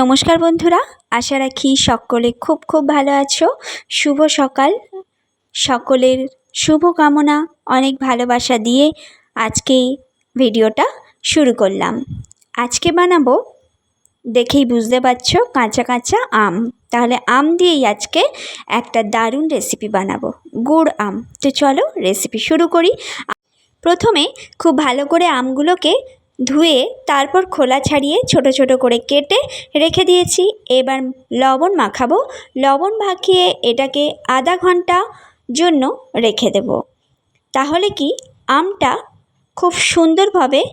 নমস্কার বন্ধুরা, আশা রাখি সকলে খুব খুব ভালো আছো। শুভ সকাল। সকলের শুভ কামনা, অনেক ভালোবাসা দিয়ে আজকে ভিডিওটা শুরু করলাম। আজকে বানাবো, দেখেই বুঝতে পারছ, কাঁচা কাঁচা আম। তাহলে আম দিয়েই আজকে একটা দারুণ রেসিপি বানাবো, গুড় আম। তো চলো রেসিপি শুরু করি। প্রথমে খুব ভালো করে আমগুলোকে ধুয়ে তারপর খোলা ছাড়িয়ে ছোট ছোট করে কেটে রেখে দিয়েছি। এবার লবণ মাখাবো। লবণ মাখিয়ে এটাকে আধা ঘণ্টা জন্য রেখে দেব। তাহলে কি আমটা খুব সুন্দরভাবে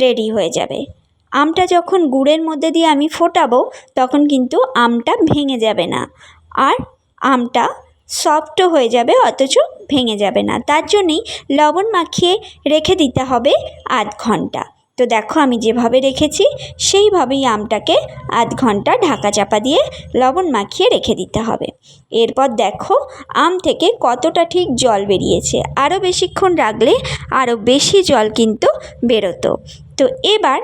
রেডি হয়ে যাবে। আমটা যখন গুড়ের মধ্যে দিয়ে আমি ফোটাবো, তখন কিন্তু আমটা ভেঙে যাবে না। আর আমটা সফটও হয়ে যাবে, অথচ ভেঙে যাবে না। তার জন্যেই লবণ মাখিয়ে রেখে দিতে হবে আধ ঘণ্টা। তো দেখো আমি যেভাবে রেখেছি, সেইভাবেই আমটাকে আধ ঘণ্টা ঢাকা চাপা দিয়ে লবণ মাখিয়ে রেখে দিতে হবে। এরপর দেখো আম থেকে কতটা ঠিক জল বেরিয়েছে। আরও বেশিক্ষণ রাখলে আরও বেশি জল কিন্তু বেরোতো। তো এবার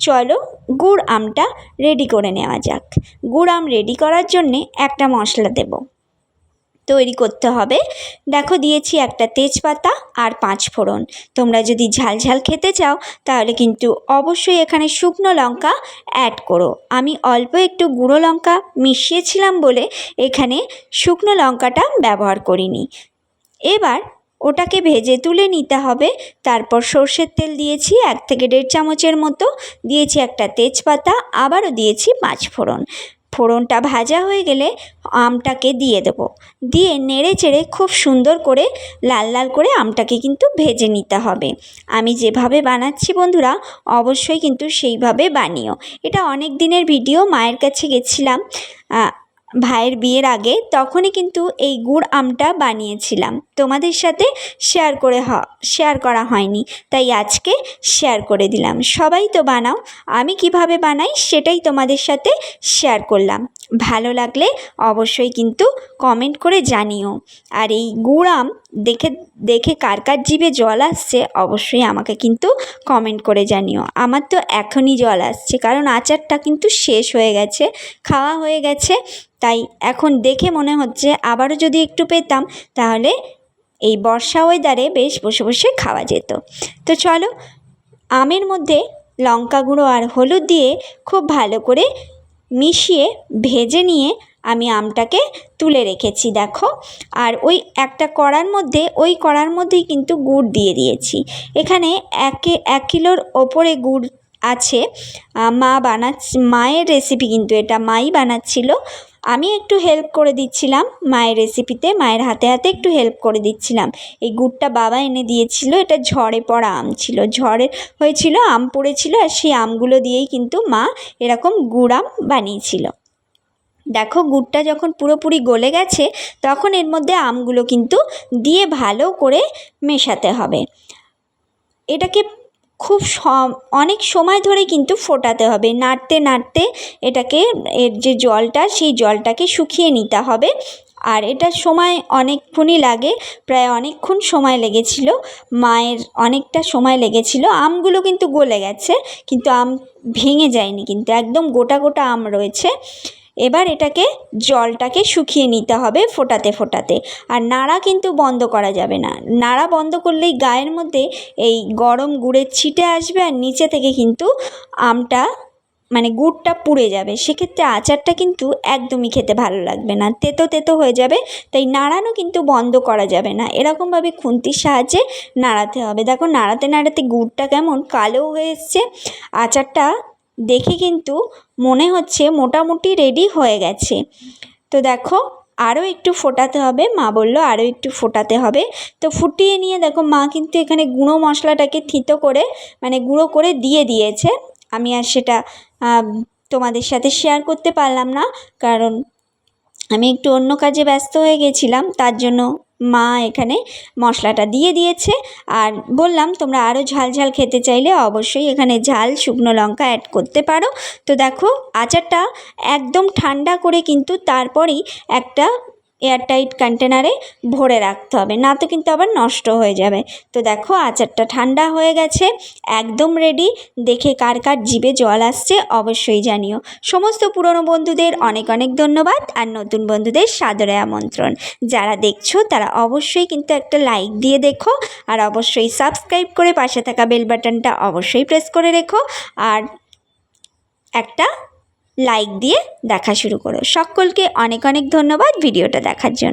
চলো গুড় আমটা রেডি করে নেওয়া যাক। গুড় আম রেডি করার জন্যে একটা মশলা দেবো। তৈরি করতে হবে। দেখো দিয়েছি একটা তেজপাতা আর পাঁচ ফোড়ন। তোমরা যদি ঝাল ঝাল খেতে চাও, তাহলে কিন্তু অবশ্যই এখানে শুকনো লঙ্কা অ্যাড করো। আমি অল্প একটু গুঁড়ো লঙ্কা মিশিয়েছিলাম বলে এখানে শুকনো লঙ্কাটা ব্যবহার করিনি। এবার ওটাকে ভেজে তুলে নিতে হবে। তারপর সর্ষের তেল দিয়েছি এক থেকে দেড় চামচের মতো। দিয়েছি একটা তেজপাতা, আবারও দিয়েছি পাঁচ ফোড়ন। ফোড়নটা ভাজা হয়ে গেলে আমটাকে দিয়ে দেবো। দিয়ে নেড়ে চেড়ে খুব সুন্দর করে লাল লাল করে আমটাকে কিন্তু ভেজে নিতে হবে। আমি যেভাবে বানাচ্ছি বন্ধুরা, অবশ্যই কিন্তু সেইভাবে বানিও। এটা অনেক দিনের ভিডিও, মায়ের কাছে গেছিলাম ভাইয়ের বিয়ের আগে। তখনই কিন্তু এই গুড় আমটা বানিয়েছিলাম। তোমাদের সাথে শেয়ার করে হ শেয়ার করা হয়নি। তাই আজকে শেয়ার করে দিলাম। সবাই তো বানাও, আমি কীভাবে বানাই সেটাই তোমাদের সাথে শেয়ার করলাম। ভালো লাগলে অবশ্যই কিন্তু কমেন্ট করে জানিও। আর এই গুড় আম, দেখে দেখে কার কার জীবে জল আসছে অবশ্যই আমাকে কিন্তু কমেন্ট করে জানিও। আমার তো এখনই জল আসছে, কারণ আচারটা কিন্তু শেষ হয়ে গেছে, খাওয়া হয়ে গেছে। তাই এখন দেখে মনে হচ্ছে আবারও যদি একটু পেতাম, তাহলে এই বর্ষা ওয়েদারে বেশ বসে বসে খাওয়া যেত। তো চলো, আমের মধ্যে লঙ্কা গুঁড়ো আর হলুদ দিয়ে খুব ভালো করে মিশিয়ে, ভেজে নিয়ে আমি আমটাকে তুলে রেখেছি, দেখো। আর ওই একটা কড়ার মধ্যে, ওই কড়ার মধ্যেই কিন্তু গুড় দিয়ে দিয়েছি। এখানে একে, এক কিলোর ওপরে গুড় আছে। মা বানাচ্ছি, মায়ের রেসিপি কিন্তু এটা, মাই বানাচ্ছিল। আমি একটু হেল্প করে দিচ্ছিলাম, মায়ের রেসিপিতে মায়ের হাতে হাতে একটু হেল্প করে দিচ্ছিলাম। এই গুড়টা বাবা এনে দিয়েছিল, এটা ঝড়ে পড়া আম ছিল। ঝড়ে হয়েছিল, আম পড়েছিল আর সেই আমগুলো দিয়েই কিন্তু মা এরকম গুড় আম বানিয়েছিল। দেখো গুড়টা যখন পুরোপুরি গলে গেছে, তখন এর মধ্যে আমগুলো কিন্তু দিয়ে ভালো করে মেশাতে হবে। এটাকে খুব সম, অনেক সময় ধরে কিন্তু ফোটাতে হবে। নাড়তে নাড়তে এটাকে, এর যে জলটা, সেই জলটাকে শুকিয়ে নিতে হবে। আর এটা সময় অনেকক্ষণই লাগে, প্রায় অনেকক্ষণ সময় লেগেছিল। মায়ের অনেকটা সময় লেগেছিল। আমগুলো কিন্তু গলে গেছে, কিন্তু আম ভেঙে যায়নি কিন্তু, একদম গোটা গোটা আম রয়েছে। এবার এটাকে জলটাকে শুকিয়ে নিতে হবে ফোটাতে ফোটাতে। আর নাড়া কিন্তু বন্ধ করা যাবে না। নাড়া বন্ধ করলেই গায়ের মধ্যে এই গরম গুড়ের ছিটে আসবে আর নিচে থেকে কিন্তু আমটা মানে গুড়টা পুড়ে যাবে। সেক্ষেত্রে আচারটা কিন্তু একদমই খেতে ভালো লাগবে না। তেতো তেতো হয়ে যাবে, তাই নাড়ানো কিন্তু বন্ধ করা যাবে না। এরকমভাবে খুন্তির সাহায্যে নাড়াতে হবে। দেখো, নাড়াতে নাড়াতে গুড়টা কেমন কালো হয়ে এসছে। আচারটা দেখে কিন্তু মনে হচ্ছে মোটামুটি রেডি হয়ে গেছে। তো দেখো আরও একটু ফোটাতে হবে। মা বলল আরও একটু ফোটাতে হবে। তো ফুটিয়ে নিয়ে দেখো, মা কিন্তু এখানে গুঁড়ো মশলাটাকে থিতো করে মানে গুঁড়ো করে দিয়ে দিয়েছে। আমি আর সেটা তোমাদের সাথে শেয়ার করতে পারলাম না, কারণ আমি একটু অন্য কাজে ব্যস্ত হয়ে গেছিলাম, তার জন্য মা এখানে মশলাটা দিয়ে দিয়েছে। আর বললাম, তোমরা আরও ঝাল ঝাল খেতে চাইলে অবশ্যই এখানে ঝাল, শুকনো লঙ্কা অ্যাড করতে পারো। তো দেখো, আচারটা একদম ঠান্ডা করে কিন্তু তারপরেই একটা এয়ারটাইট কন্টেনারে ভরে রাখতে হবে। না তো কিন্তু আবার নষ্ট হয়ে যাবে। তো দেখো আচারটা ঠান্ডা হয়ে গেছে, একদম রেডি দেখে কার কার জিভে জল আসছে অবশ্যই জানিও। সমস্ত পুরনো বন্ধুদের অনেক অনেক ধন্যবাদ আর নতুন বন্ধুদের সাদরে আমন্ত্রণ। যারা দেখছ তারা অবশ্যই কিন্তু একটা লাইক দিয়ে দেখো আর অবশ্যই সাবস্ক্রাইব করে পাশে থাকা বেল বাটনটা অবশ্যই প্রেস করে রেখো। আর একটা লাইক দিয়ে দেখা শুরু করো। সকলকে অনেক অনেক ধন্যবাদ ভিডিওটা দেখার জন্য।